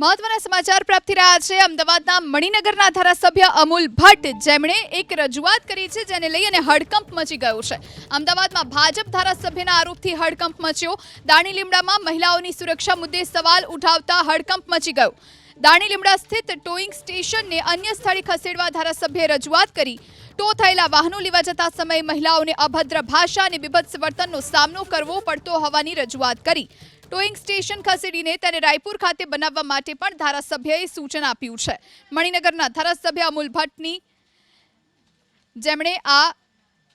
મહત્વના સમાચાર પ્રાપ્ત રહ્યા છે. અમદાવાદના મણિનગરના ધારાસભ્ય અમૂલ ભટ્ટ જેમણે એક રજૂઆત કરી છે જેને લઈ અને હડકંપ મચી ગયો છે. અમદાવાદમાં ભાજપ ધારાસભ્યના આરોપથી હડકંપ મચ્યો. દાણી લીમડામાં મહિલાઓની સુરક્ષા મુદ્દે સવાલ ઉઠાવતા હડકંપ મચી ગયો. દાણી લીમડા સ્થિત ટોઈંગ સ્ટેશનને અન્ય સ્થળે ખસેડવા ધારાસભ્યએ રજૂઆત કરી. ટો થયેલા વાહનો લેવા જતા સમયે મહિલાઓને અભદ્ર ભાષા અને બીભત્સ વર્તનનો સામનો કરવો પડતો હોવાની રજૂઆત કરી. ટોઈંગ સ્ટેશન ખસેડીને તેને રાયપુર ખાતે બનાવવા માટે પણ ધારાસભ્યએ સૂચન આપ્યું છે. મણિનગરના ધારાસભ્ય અમૂલ ભટ્ટની જેમણે આ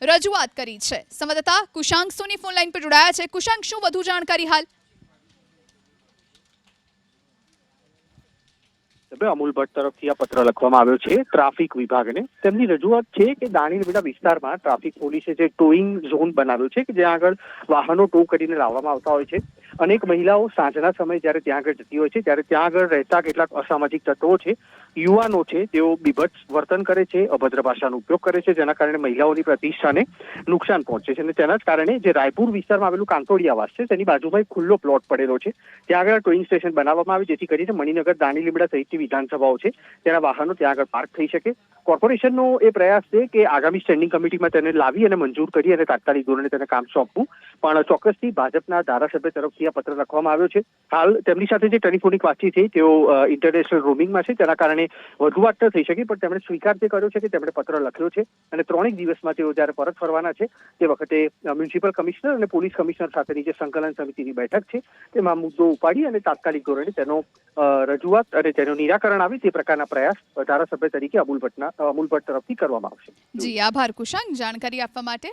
રજૂઆત કરી છે. સંવાદદાતા કુશાંક સોની ફોનલાઈન પર જોડાયા છે. કુશાંક, શું વધુ જાણકારી હાલ? અમૂલ ભટ્ટ તરફથી આ પત્ર લખવામાં આવ્યો છે. ટ્રાફિક વિભાગને તેમની રજૂઆત છે કે દાણીલીમડા વિસ્તારમાં ટ્રાફિક પોલીસે જે ટોઈંગ ઝોન બનાવ્યો છે કે જ્યાં આગળ વાહનો ટો કરીને લાવવામાં આવતા હોય છે. અનેક મહિલાઓ સાંજના સમયે જ્યારે ત્યાં આગળ જતી હોય છે, ત્યારે ત્યાં આગળ રહેતા કેટલાક અસામાજિક તત્વો છે, યુવાનો છે, તેઓ બીભત્સ વર્તન કરે છે, અભદ્ર ભાષાનો ઉપયોગ કરે છે, જેના કારણે મહિલાઓની પ્રતિષ્ઠાને નુકસાન પહોંચે છે. અને તેના જ કારણે જે રાયપુર વિસ્તારમાં આવેલું કાંતોડિયા આવાસ છે, તેની બાજુમાં એક ખુલ્લો પ્લોટ પડેલો છે. ત્યાં આગળ ટોઈંગ સ્ટેશન બનાવવામાં આવે જેથી કરીને મણિનગર દાણી લીમડા સહિતની વિધાનસભાઓ છે, તેના વાહનો ત્યાં આગળ પાર્ક થઈ શકે. કોર્પોરેશનનો એ પ્રયાસ છે કે આગામી સ્ટેન્ડિંગ કમિટીમાં તેને લાવી અને મંજૂર કરી અને તાત્કાલિક ધોરણે તેને કામ સોંપવું. પણ ચોક્કસથી ભાજપના ધારાસભ્ય તરફથી આ પત્ર લખવામાં આવ્યો છે. હાલ તેમની સાથે જે ટેલિફોનિક વાતચીત થઈ, તેઓ ઇન્ટરનેશનલ રોમિંગમાં છે. તેના કારણે વધુ વાત થઈ શકી, પણ તેમણે સ્વીકાર તે કર્યો છે કે તેમણે પત્ર લખ્યો છે અને ત્રણેક દિવસમાં તેઓ જ્યારે પરત ફરવાના છે, તે વખતે મ્યુનિસિપલ કમિશનર અને પોલીસ કમિશનર સાથેની જે સંકલન સમિતિની બેઠક છે, તેમાં મુદ્દો ઉપાડી અને તાત્કાલિક ધોરણે તેનો રજૂઆત અને તેનું નિરાકરણ આવે તે પ્રકારના પ્રયાસ ધારાસભ્ય તરીકે અમૂલ ભટ્ટના અમૂલ ભટ્ટ તરફથી કરવામાં આવશે. જી, આભાર કુશાંક. જાણકારી આપવા માટે